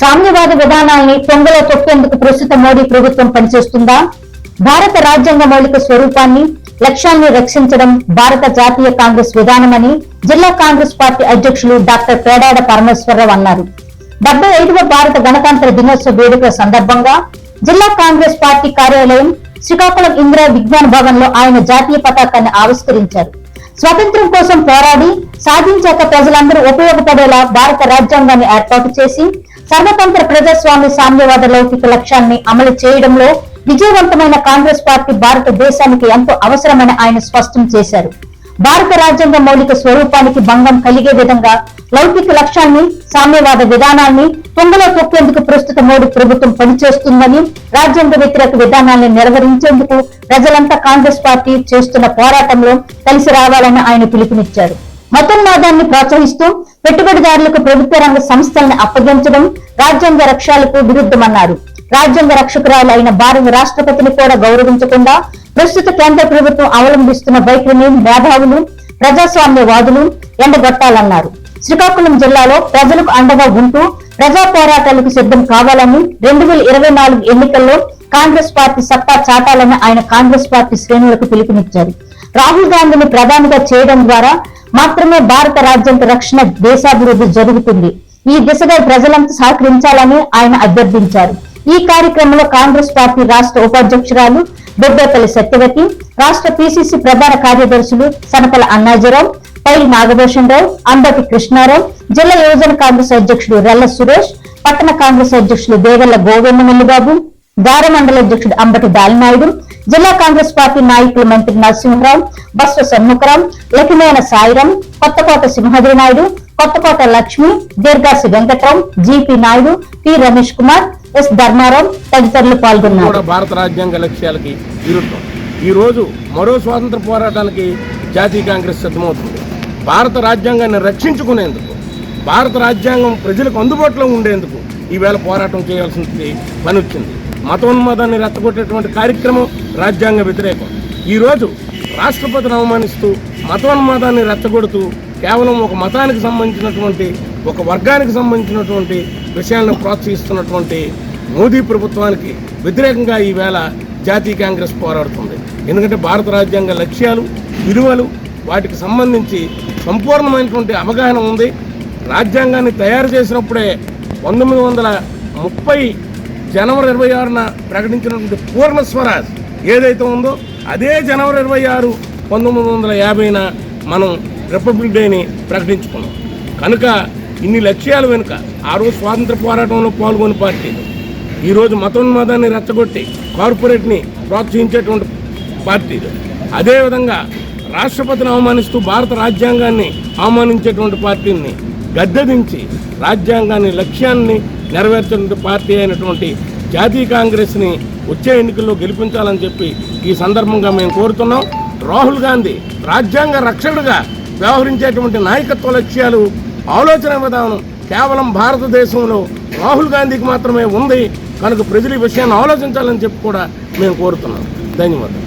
సామ్యవాద విధానాల్ని పొంగలో తొక్కేందుకు ప్రస్తుత మోడీ ప్రభుత్వం పనిచేస్తుందా? భారత రాజ్యాంగ మౌలిక స్వరూపాన్ని లక్ష్యాన్ని రక్షించడం భారత జాతీయ కాంగ్రెస్ విధానమని జిల్లా కాంగ్రెస్ పార్టీ అధ్యక్షులు డాక్టర్ పేడాడ పరమేశ్వరరావు అన్నారు. డెబ్బై ఐదవ భారత గణతంత్ర దినోత్సవ వేడుకల సందర్భంగా జిల్లా కాంగ్రెస్ పార్టీ కార్యాలయం శ్రీకాకుళం ఇందిరా విజ్ఞాన భవన్లో ఆయన జాతీయ పతాకాన్ని ఆవిష్కరించారు. స్వాతంత్ర్యం కోసం పోరాడి సాధించాక ప్రజలందరూ ఉపయోగపడేలా భారత రాజ్యాంగాన్ని ఏర్పాటు చేసి సర్వతంత్ర ప్రజాస్వామ్య సామ్యవాద లౌకిక లక్ష్యాన్ని అమలు చేయడంలో విజయవంతమైన కాంగ్రెస్ పార్టీ భారతదేశానికి ఎంతో అవసరమని ఆయన స్పష్టం చేశారు. భారత రాజ్యాంగ మౌలిక స్వరూపానికి భంగం కలిగే విధంగా లౌకిక లక్ష్యాన్ని సామ్యవాద విధానాన్ని తొంగలో తొక్కేందుకు ప్రస్తుత మోడీ ప్రభుత్వం పనిచేస్తుందని రాజ్యాంగ వ్యతిరేక విధానాన్ని నిర్వహించేందుకు ప్రజలంతా కాంగ్రెస్ పార్టీ చేస్తున్న పోరాటంలో కలిసి రావాలని ఆయన పిలుపునిచ్చారు. మతోన్మాదాన్ని ప్రోత్సహిస్తూ పెట్టుబడిదారులకు ప్రభుత్వ రంగ సంస్థలను అప్పగించడం రాజ్యాంగ రక్షాలకు విరుద్ధమన్నారు. రాజ్యాంగ రక్షకురాలు అయిన భారత రాష్ట్రపతిని కూడా గౌరవించకుండా ప్రస్తుత కేంద్ర ప్రభుత్వం అవలంబిస్తున్న వైఖరిని మేధావులు ప్రజాస్వామ్యవాదులు ఎండగొట్టాలన్నారు. శ్రీకాకుళం జిల్లాలో ప్రజలకు అండగా ఉంటూ ప్రజా పోరాటాలకు సిద్ధం కావాలని రెండు వేల ఇరవై నాలుగు ఎన్నికల్లో కాంగ్రెస్ పార్టీ సత్తా చాటాలని ఆయన కాంగ్రెస్ పార్టీ శ్రేణులకు పిలుపునిచ్చారు. రాహుల్ గాంధీని ప్రధానిగా చేయడం ద్వారా మాత్రమే భారత రాజ్యాంగ రక్షణ దేశాభివృద్ధి జరుగుతుంది. ఈ దిశగా ప్రజలంతా సహకరించాలని ఆయన అభ్యర్థించారు. ఈ కార్యక్రమంలో కాంగ్రెస్ పార్టీ రాష్ట్ర ఉపాధ్యక్షురాలు బొబ్బేపల్లి సత్యవతి రాష్ట్ర పిసిసి ప్రధాన కార్యదర్శులు సనపల అన్నాజీరావు పైలి నాగభూషణ్ రావు అంబటి కృష్ణారావు జిల్లా యువజన కాంగ్రెస్ అధ్యక్షుడు రెల్ల సురేష్ పట్టణ కాంగ్రెస్ అధ్యక్షులు దేవెల్ల గోవింద మల్లిబాబు గార మండల అధ్యక్షుడు అంబటి దాలినాయుడు జిల్లా కాంగ్రెస్ పార్టీ నాయకులు మంత్రి నరసింహరావు బస్వ సన్ముఖరావు లక్ష్మీన Sairam Kothakota Simhadri Naidu Kothakota Lakshmi Deerghasi Venkatrao GP Naidu P Ramesh Kumar S Dharmarao తదితరులు పాల్గొన్నారు. కూడా భారత రాజ్యాంగ లక్ష్యాలకి విరుద్ధం. రోజు మరో స్వాతంత్ర పోరాటానికి జాతీయ కాంగ్రెస్ సిద్ధమవుతుంది. భారత రాజ్యాంగాన్ని రక్షించుకునేందుకు భారత రాజ్యాంగం ప్రజలకు అందుబాటులో ఉండేందుకు ఈవేళ పోరాటం చేయాల్సింది పని వచ్చింది మతోన్మాదాన్ని రెచ్చగొట్టేటువంటి కార్యక్రమం రాజ్యాంగ వ్యతిరేకం. ఈరోజు రాష్ట్రపతిని అవమానిస్తూ మతోన్మాదాన్ని రెచ్చగొడుతూ కేవలం ఒక మతానికి సంబంధించినటువంటి ఒక వర్గానికి సంబంధించినటువంటి విషయాలను ప్రోత్సహిస్తున్నటువంటి మోదీ ప్రభుత్వానికి వ్యతిరేకంగా ఈవేళ జాతీయ కాంగ్రెస్ పోరాడుతుంది. ఎందుకంటే భారత రాజ్యాంగ లక్ష్యాలు విలువలు వాటికి సంబంధించి సంపూర్ణమైనటువంటి అవగాహన ఉంది. రాజ్యాంగాన్ని తయారు చేసినప్పుడే పంతొమ్మిది వందల ముప్పై జనవరి ఇరవై ఆరున ప్రకటించినటువంటి పూర్ణ స్వరాజ్ ఏదైతే ఉందో అదే జనవరి ఇరవై ఆరు పంతొమ్మిది వందల యాభైన మనం రిపబ్లిక్ డేని ప్రకటించుకున్నాం. కనుక ఇన్ని లక్ష్యాల వెనుక ఆ రోజు స్వాతంత్ర పోరాటంలో పాల్గొని పార్టీలు ఈరోజు మతోన్మాదాన్ని రెచ్చగొట్టి కార్పొరేట్ని ప్రోత్సహించేటువంటి పార్టీలు అదేవిధంగా రాష్ట్రపతిని అవమానిస్తూ భారత రాజ్యాంగాన్ని అవమానించేటువంటి పార్టీని గద్దెదించి రాజ్యాంగాన్ని లక్ష్యాన్ని నెరవేర్చిన పార్టీ అయినటువంటి జాతీయ కాంగ్రెస్ని వచ్చే ఎన్నికల్లో గెలిపించాలని చెప్పి ఈ సందర్భంగా మేము కోరుతున్నాం. రాహుల్ గాంధీ రాజ్యాంగ రక్షకుడుగా వ్యవహరించేటువంటి నాయకత్వ లక్ష్యాలు ఆలోచన విధానం కేవలం భారతదేశంలో రాహుల్ గాంధీకి మాత్రమే ఉంది. కనుక ప్రజలు ఈ విషయాన్ని ఆలోచించాలని చెప్పి కూడా మేము కోరుతున్నాం. ధన్యవాదాలు.